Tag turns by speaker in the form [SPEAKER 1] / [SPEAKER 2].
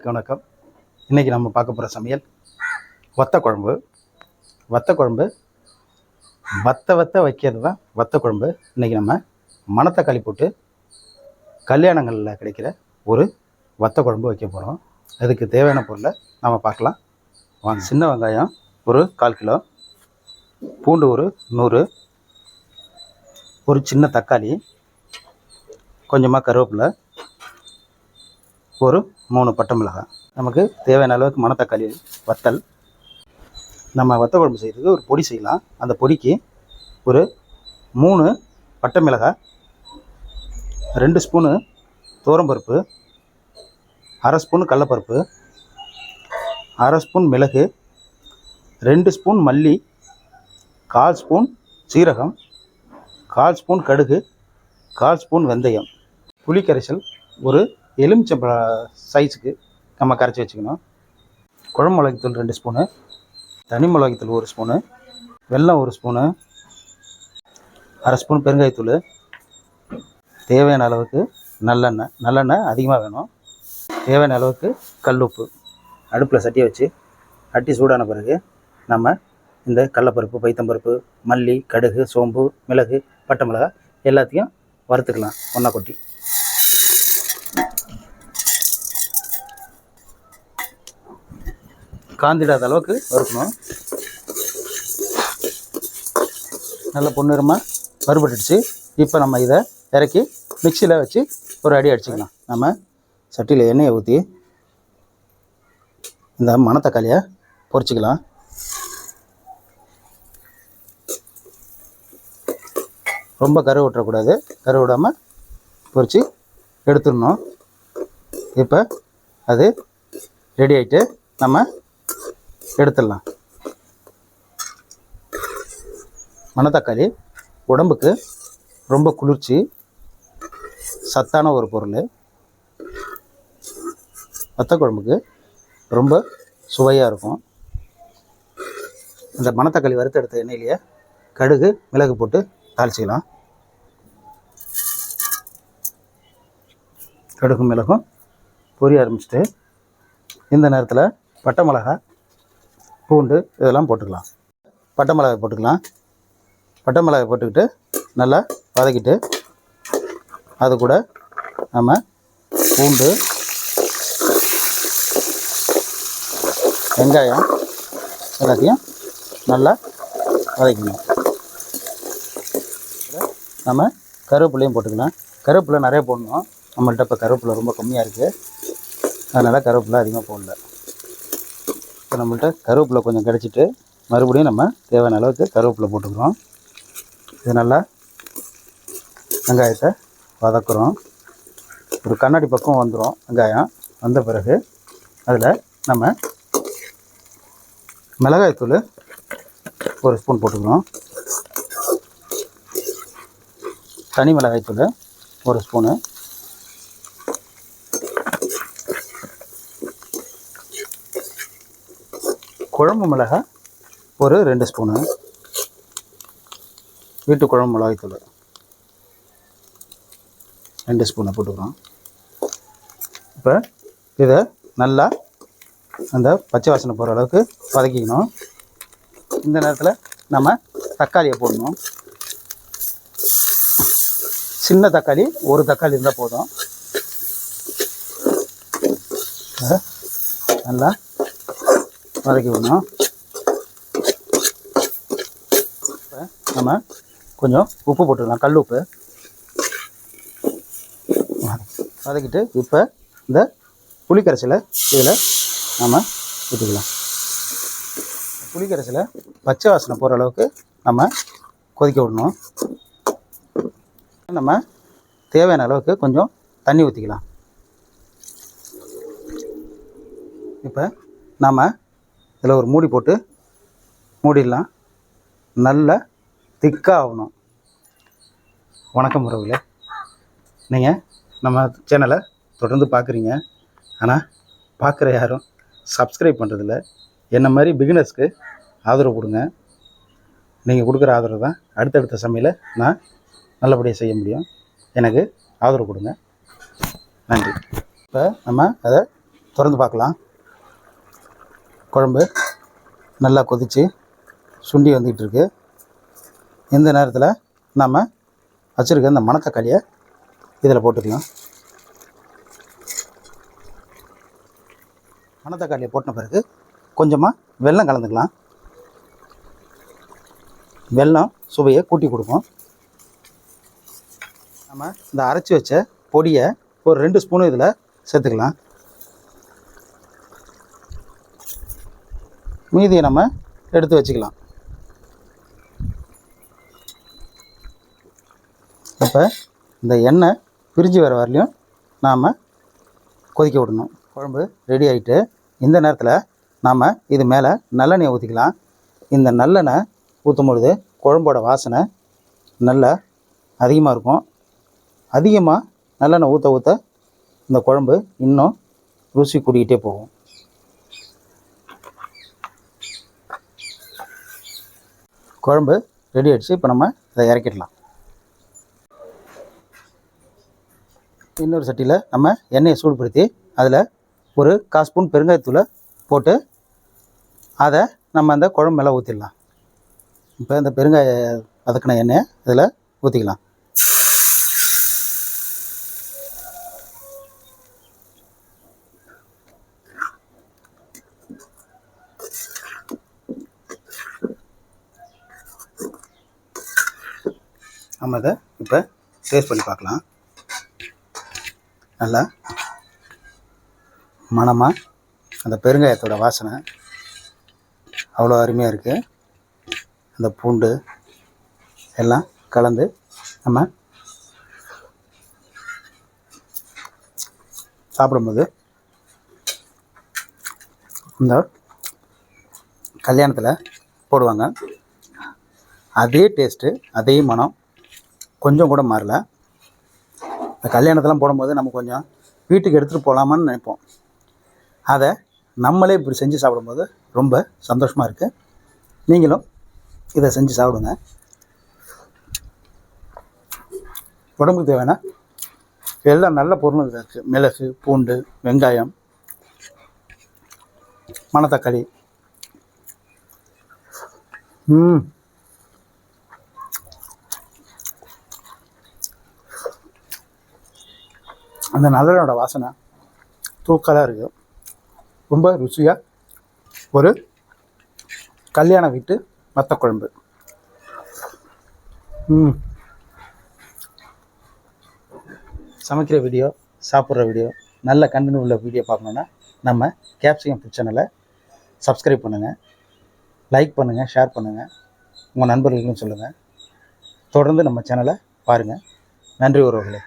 [SPEAKER 1] அனைவருக்கும் வணக்கம். இன்றைக்கி நம்ம பார்க்க போகிற சமையல் வத்த குழம்பு. வத்த குழம்பு வத்த வத்த வைக்கிறது தான் வத்த குழம்பு. இன்றைக்கி நம்ம மணத்தக்காளி போட்டு கல்யாணங்களில் கிடைக்கிற ஒரு வத்த குழம்பு வைக்க போகிறோம் அதுக்கு தேவையான பொருளை நம்ம பார்க்கலாம். வாங்க. சின்ன வெங்காயம் ஒரு கால் கிலோ பூண்டு ஒரு நூறு ஒரு சின்ன தக்காளி கொஞ்சமாக கருவேப்பிலை ஒரு மூணு பட்டை மிளகாய் நமக்கு தேவையான அளவுக்கு மணத்தக்காளி வத்தல். நம்ம வத்த குழம்பு செய்கிறதுக்கு ஒரு பொடி செய்யலாம். அந்த பொடிக்கு ஒரு மூணு பட்டை மிளகாய் ரெண்டு ஸ்பூனு தோரம்பருப்பு அரை ஸ்பூன் கடலப்பருப்பு அரை ஸ்பூன் மிளகு ரெண்டு ஸ்பூன் மல்லி கால் ஸ்பூன் சீரகம் கால் ஸ்பூன் கடுகு கால் ஸ்பூன் வெந்தயம். புளி கரைசல் ஒரு எலுமிச்சம்பழ சைஸுக்கு நம்ம கரைச்சி வச்சுக்கணும். குழம்பு மிளகுத்தூள் ரெண்டு ஸ்பூனு தனி மிளகுத்தூள் ஒரு ஸ்பூனு வெல்லம் ஒரு ஸ்பூனு அரை ஸ்பூன் பெருங்காயத்தூள். தேவையான அளவுக்கு நல்லெண்ணெய் நல்லெண்ணெய் அதிகமாக வேணும். தேவையான அளவுக்கு கல் உப்பு அடுப்பில் சட்டியை வச்சு அட்டி சூடான பிறகு நம்ம இந்த கடலப்பருப்பு பைத்தம்பருப்பு மல்லி கடுகு சோம்பு மிளகு பட்டை மிளகா எல்லாத்தையும் வறுத்துக்கலாம் ஒன்றா கொட்டி. காந்திடாத அளவுக்கு வறுக்கணும். நல்ல பொன்னிறமாக வறுபட்டுடுச்சு. இப்போ நம்ம இதை இறக்கி மிக்சியில் வச்சு ஒரு அடி அடிச்சுக்கலாம். நம்ம சட்டியில் எண்ணெயை ஊற்றி இந்த மணத்தக்காளியை பொரிச்சிக்கலாம். ரொம்ப கரு விட்டுறக்கூடாது கரு விடாமல் பொரித்து எடுத்துடணும். இப்போ அது ரெடி ஆகிட்டு நம்ம எடுத்துடலாம். மணத்தக்காளி உடம்புக்கு ரொம்ப குளிர்ச்சி சத்தான ஒரு பொருள். வத்த குழம்புக்கு ரொம்ப சுவையாக இருக்கும். இந்த மணத்தக்காளி வறுத்து எடுத்த எண்ணெயிலேயே கடுகு மிளகு போட்டு தாளிச்சிக்கலாம். கடுகு மிளகும் பொரிய ஆரம்பிச்சிட்டு இந்த நேரத்தில் பட்டை மிளகாய் பூண்டு இதெல்லாம் போட்டுக்கலாம். பட்டை மிளகாய் போட்டுக்கலாம். பட்டை மிளகாய் போட்டுக்கிட்டு நல்லா வதக்கிட்டு அது கூட நம்ம பூண்டு வெங்காயம் எல்லாத்தையும் நல்லா வதக்கணும் நம்ம கருவேப்பிலையும் போட்டுக்கலாம். கருவேப்பிலை நிறைய போடணும். நம்மள்கிட்ட இப்போ கருவேப்பிலை ரொம்ப கம்மியாக இருக்குது அதனால் கருவேப்பிலை அதிகமாக போடல. இப்போ நம்மள்ட்ட கருவேப்பிலை கொஞ்சம் கிடச்சிட்டு மறுபடியும் நம்ம தேவையான அளவுக்கு கருவேப்பிலை போட்டுக்கிறோம். இது நல்லா வெங்காயத்தை வதக்குறோம். ஒரு கண்ணாடி பக்கம் வந்துடும் வெங்காயம் வந்த பிறகு அதில் நம்ம மிளகாய்த்தூள் ஒரு ஸ்பூன் போட்டுக்கிறோம். தனி மிளகாய்த்தூள் ஒரு ஸ்பூனு. குழம்பு மிளகாய் ஒரு ரெண்டு ஸ்பூனு. வீட்டு குழம்பு மிளகாய்த்தூள் ரெண்டு ஸ்பூனை போட்டுக்கிறோம். இப்போ இதை நல்லா அந்த பச்சை வாசனை போகிற அளவுக்கு வதக்கிக்கணும். இந்த நேரத்தில் நம்ம தக்காளியை போடணும். சின்ன தக்காளி ஒரு தக்காளி இருந்தால் போதும். நல்லா வதக்கி விடணும் இப்போ நம்ம கொஞ்சம் உப்பு போட்டுக்கலாம் கல் உப்பு. வதக்கிட்டு இப்போ இந்த புளிக்கரைசலை இதில் நம்ம ஊற்றிக்கலாம் புளிக்கரைசலை பச்சை வாசனை போகிற அளவுக்கு நம்ம கொதிக்க விடணும். நம்ம தேவையான அளவுக்கு கொஞ்சம் தண்ணி ஊற்றிக்கலாம் இப்போ நாம் இதில் ஒரு மூடி போட்டு மூடிடலாம். நல்ல திக்காக ஆகணும். வணக்கம் உறவுகளே. நீங்கள் நம்ம சேனலை தொடர்ந்து பார்க்குறீங்க. ஆனால் பார்க்குற யாரும் சப்ஸ்கிரைப் பண்ணுறதில்ல என்ன மாதிரி பிகினர்ஸ்க்கு ஆதரவு கொடுங்க. நீங்கள் கொடுக்குற ஆதரவு தான் அடுத்தடுத்த சமையலை நான் நல்லபடியாக செய்ய முடியும். எனக்கு ஆதரவு கொடுங்க. நன்றி. இப்போ நம்ம அதை திறந்து பார்க்கலாம். குழம்பு நல்லா கொதித்து சுண்டி வந்துக்கிட்டு இருக்கு இந்த நேரத்தில் நம்ம வச்சுருக்க இந்த மணத்தக்காளியை இதில் போட்டுக்கலாம். மணத்தக்காளியை போட்டின பிறகு கொஞ்சமாக வெல்லம் கலந்துக்கலாம். வெல்லம் சுவையை கூட்டி கொடுக்கும் நம்ம இந்த அரைச்சி வச்ச பொடியை ஒரு ரெண்டு ஸ்பூனு இதில் சேர்த்துக்கலாம். மீதியை நம்ம எடுத்து வச்சுக்கலாம். இப்போ இந்த எண்ணெய் பிரிஞ்சு வர வரலையும் நாம் கொதிக்க விடணும். குழம்பு ரெடி ஆகிட்டு இந்த நேரத்தில் நாம் இது மேலே நல்லெண்ணெய் ஊற்றிக்கலாம் இந்த நல்லெண்ணெய் ஊற்றும் பொழுது குழம்போட வாசனை நல்லா அதிகமாக இருக்கும். அதிகமாக நல்லெண்ணெய் ஊற்ற ஊற்ற இந்த குழம்பு இன்னும் ருசி கூடிக்கிட்டே போகும். குழம்பு ரெடி ஆயிடுச்சு. இப்போ நம்ம இதை இறக்கிடலாம். இன்னொரு சட்டியில் நம்ம எண்ணெயை சூடுபடுத்தி அதில் ஒரு கால் ஸ்பூன் பெருங்காயத்தூளை போட்டு அதை நம்ம அந்த குழம்பு மேலே ஊற்றிடலாம் இப்போ இந்த பெருங்காய வதக்கின எண்ணெயை இதில் ஊற்றிக்கலாம் நம்ம இதை இப்போ டேஸ்ட் பண்ணி பார்க்கலாம். நல்லா மணமாக அந்த பெருங்காயத்தோட வாசனை அவ்வளோ அருமையாக இருக்குது அந்த பூண்டு எல்லாம் கலந்து நம்ம சாப்பிடும்போது இந்த கல்யாணத்தில் போடுவாங்க. அதே டேஸ்ட்டு அதே மனம் கொஞ்சம் கூட மாறல. இந்த கல்யாணத்தெல்லாம் போடும்போது நம்ம கொஞ்சம் வீட்டுக்கு எடுத்துகிட்டு போகலாமான்னு நினைப்போம். அதை நம்மளே இப்படி செஞ்சு சாப்பிடும்போது ரொம்ப சந்தோஷமாக இருக்குது நீங்களும் இதை செஞ்சு சாப்பிடுங்க. உடம்புக்கு தேவையான எல்லாம் நல்ல பொருளும் இதில் இருக்குது மிளகு பூண்டு வெங்காயம் மணத்தக்காளி. ம். அந்த நல்லெண்ணோட வாசனை தூக்கலாக இருக்குது ரொம்ப ருசியாக ஒரு கல்யாண வீட்டு மற்ற குழம்பு ம். சமைக்கிற வீடியோ சாப்பிட்ற வீடியோ நல்ல கண்டென்ட் உள்ள வீடியோ பார்க்கணுன்னா நம்ம கேப்சிகம் ஃபுட் சேனலை சப்ஸ்கிரைப் பண்ணுங்கள் லைக் பண்ணுங்கள் ஷேர் பண்ணுங்கள் உங்கள் நண்பர்களுக்கும் சொல்லுங்கள் தொடர்ந்து நம்ம சேனலை பாருங்கள் நன்றி உறவுகளே.